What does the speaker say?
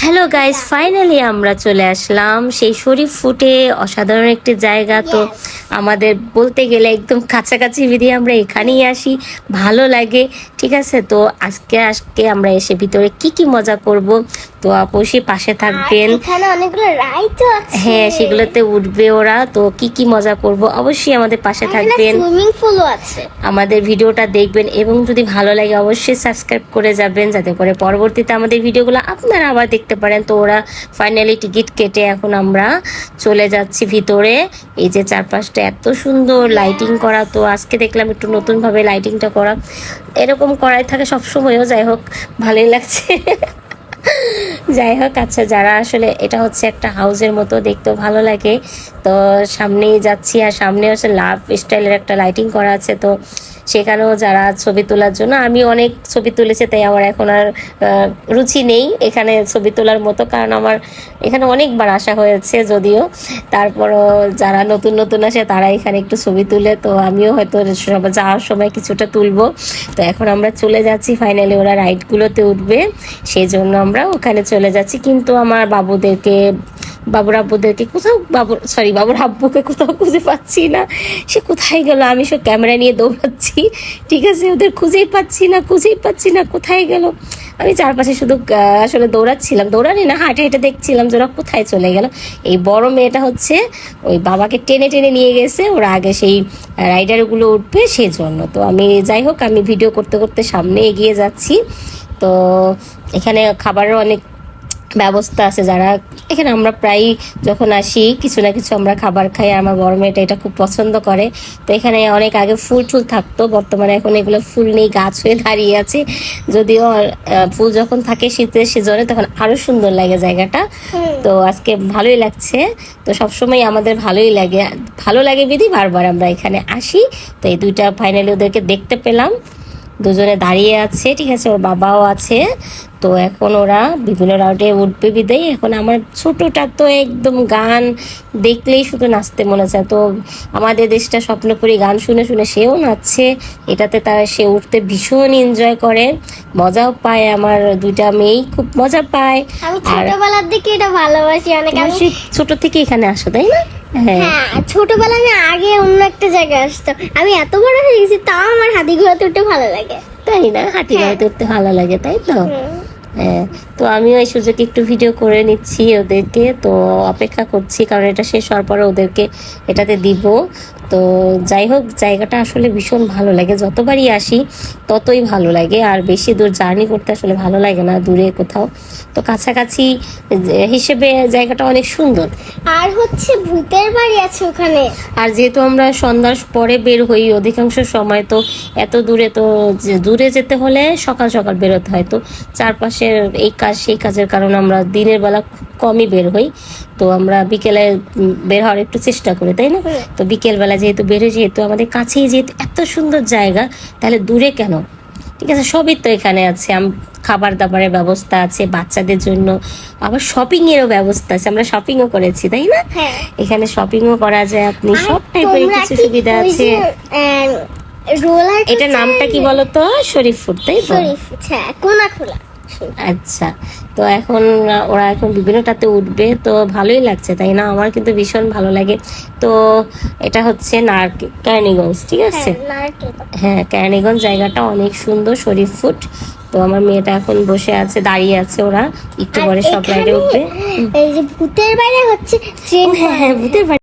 Hello guys finally আমরা চলে আসলাম। সেই শরীফ ফুটে অসাধারণ একটি জায়গা। তো আমাদের বলতে গেলে একদম কাছাকাছি বেরিয়ে আমরা এখানেই আসি। ভালো লাগে। ঠিক আছে? তো আজকে আজকে আমরা এসে ভিতরে কি কি মজা করব? তো অবশ্যই পাশে থাকবেন। হ্যাঁ সেগুলোতে উঠবে ওরা। তো কি কি মজা করব? অবশ্যই আমাদের পাশে থাকবেন। আমাদের ভিডিওটা দেখবেন এবং যদি ভালো লাগে অবশ্যই সাবস্ক্রাইব করে যাবেন। যাতে করে পরবর্তীতে আমাদের ভিডিওগুলো আপনারা আবার দেখতে পারেন। তো ওরা ফাইনালি টিকিট কেটে এখন আমরা চলে যাচ্ছি ভিতরে। এই যে চারপাশটা এত সুন্দর লাইটিং করা। তো আজকে দেখলাম একটু নতুনভাবে লাইটিংটা করা। এরকম করাই থাকে সবসময়ও। যাই হোক, ভালোই লাগছে। যাই হোক আচ্ছা যারা আসলে এটা হচ্ছে একটা হাউজের মতো দেখতেও ভালো লাগে, তো সামনেই যাচ্ছি আর সামনে হচ্ছে লাভ স্টাইলের একটা লাইটিং করা আছে, তো সেখানেও যারা ছবি তোলার জন্য, আমি অনেক ছবি তুলেছি, তাই আমার এখন আর রুচি নেই এখানে ছবি তোলার মতো, কারণ আমার এখানে অনেকবার আসা হয়েছে যদিও, তারপরও যারা নতুন নতুন আসে তারা এখানে একটু ছবি তুলে, তো আমিও হয়তো যাওয়ার সময় কিছুটা তুলবো, তো এখন আমরা চলে যাচ্ছি ফাইনালি ওরা রাইডগুলোতে উঠবে সেই জন্য আমরা ওখানে চলে যাচ্ছি। কিন্তু আমার বাবুদেরকে, বাবুর আব্বুদেরকে কোথাও, বাবুর সরি বাবুর আব্বুকে কোথাও খুঁজে পাচ্ছি না। সে কোথায় গেল? আমি সব ক্যামেরা নিয়ে দৌড়াচ্ছি। ঠিক আছে, ওদের খুঁজেই পাচ্ছি না, খুঁজেই পাচ্ছি না, কোথায় গেল? আমি চারপাশে শুধু আসলে দৌড়াচ্ছিলাম। দৌড়ানি না, হাঁটে হেঁটে দেখছিলাম যে ওরা কোথায় চলে গেল। এই বড় মেয়েটা হচ্ছে, ওই বাবাকে টেনে টেনে নিয়ে গেছে। ওরা আগে সেই রাইডারগুলো উঠবে সেজন্য। তো আমি যাই হোক, আমি ভিডিও করতে করতে সামনে এগিয়ে যাচ্ছি। তো এখানে খাবারের অনেক ব্যবস্থা আছে যারা এখানে আমরা প্রায় যখন আসি কিছু না কিছু আমরা খাবার খাই আমার বড় মেয়েটা এটা খুব পছন্দ করে। তো এখানে অনেক আগে ফুল টুল থাকতো বর্তমানে এখন এগুলো ফুল নেই গাছ হয়ে দাঁড়িয়ে আছে। যদিও ফুল যখন থাকে শীতের সিজনে তখন আরও সুন্দর লাগে জায়গাটা। তো আজকে ভালোই লাগছে। তো সবসময় আমাদের ভালোই লাগে। ভালো লাগে বিধি বারবার আমরা এখানে আসি। তো এই দুইটা ফাইনালি ওদেরকে দেখতে পেলাম। দুজনে দাঁড়িয়ে আছে ঠিক আছে ওর বাবাও আছে। তো এখন ওরা বিভিন্ন রাউটে উঠবে বিদায়। এখন আমার ছোটটা তো একদম গান দেখলেই শুধু নাচতে মনে চায়। তো আমাদের দেশটা স্বপ্ন করি গান শুনে শুনে সেও নাচছে। এটাতে তার সে উঠতে ভীষণ এনজয় করে। মজাও পায় আমার দুইটা মেয়েই খুব মজা পায়। আমি ছোটবেলার দিকে এটা ভালোবাসি অনেক আমি ছোট থেকে এখানে আসো তাই না? হ্যাঁ। হ্যাঁ ছোটবেলায় আমি আগে অন্য একটা জায়গায় আসতাম। আমি এত বড় হয়ে গেছি তাও আমার হাতি ঘোড়াতে উঠতে ভালো লাগে। তাই না? হাঁটি গাড়িতে উঠতে ভালো লাগে তাই তো? হ্যাঁ তো আমিও এই সুযোগে একটু ভিডিও করে নিচ্ছি ওদেরকে। তো অপেক্ষা করছি কারণ এটা শেষ হওয়ার পরে ওদেরকে এটাতে দিব। তো যাই হোক জায়গাটা আসলে ভীষণ ভালো লাগে। যতবারই আসি ততই ভালো লাগে। আর বেশি দূর জার্নি করতে আসলে ভালো লাগে না দূরে কোথাও। তো কাছাকাছি হিসেবে জায়গাটা অনেক সুন্দর। আর হচ্ছে ভূতের বাড়ি আছে ওখানে। আর যেহেতু আমরা সন্ধ্যার পরে বের হই অধিকাংশ সময় তো এত দূরে তো দূরে যেতে হলে সকাল সকাল বেরোতে হয়। তো চারপাশের এই কাজ সেই কাজের কারণে আমরা দিনের বেলা কমই বের হই। তো আমরা বিকেলে বের হওয়ার একটু চেষ্টা করি তাই না? হুম। তো বিকেলবেলা যেহেতু বেরোই যেহেতু আমাদের কাছেই যেহেতু এত সুন্দর জায়গা তাহলে দূরে কেন? ঠিক আছে সবই তো এখানে আছে। খাবার দাবারের ব্যবস্থা আছে বাচ্চাদের জন্য আবার শপিং এরও ব্যবস্থা আছে। আমরা শপিংও করেছি তাই না? হ্যাঁ। এখানে শপিংও করা যায় আপনি সব টাইপের কিছু সুবিধা আছে। রোলার এটা নামটা কি বলতো? শরীফ ফুড তাই তো? শরীফ হ্যাঁ কোনা খোলা আচ্ছা তো এখন ওরা এখন বিভিন্নটাতে উঠবে তো ভালোই লাগছে তাই না? আমার কিন্তু ভীষণ ভালো লাগে। তো এটা হচ্ছে নারকেল ক্যানিগঞ্জ ঠিক আছে? হ্যাঁ নারকেল। হ্যাঁ ক্যানিগঞ্জ জায়গাটা অনেক সুন্দর শরীফ ফুড তো আমার মেয়েটা এখন বসে আছে দাঁড়িয়ে আছে ওরা। একটু পরে সব রাইডে এখানে উঠবে। এই যে ভূতের বাইরে হচ্ছে ট্রেন হ্যাঁ হ্যাঁ ভূতের বাড়ি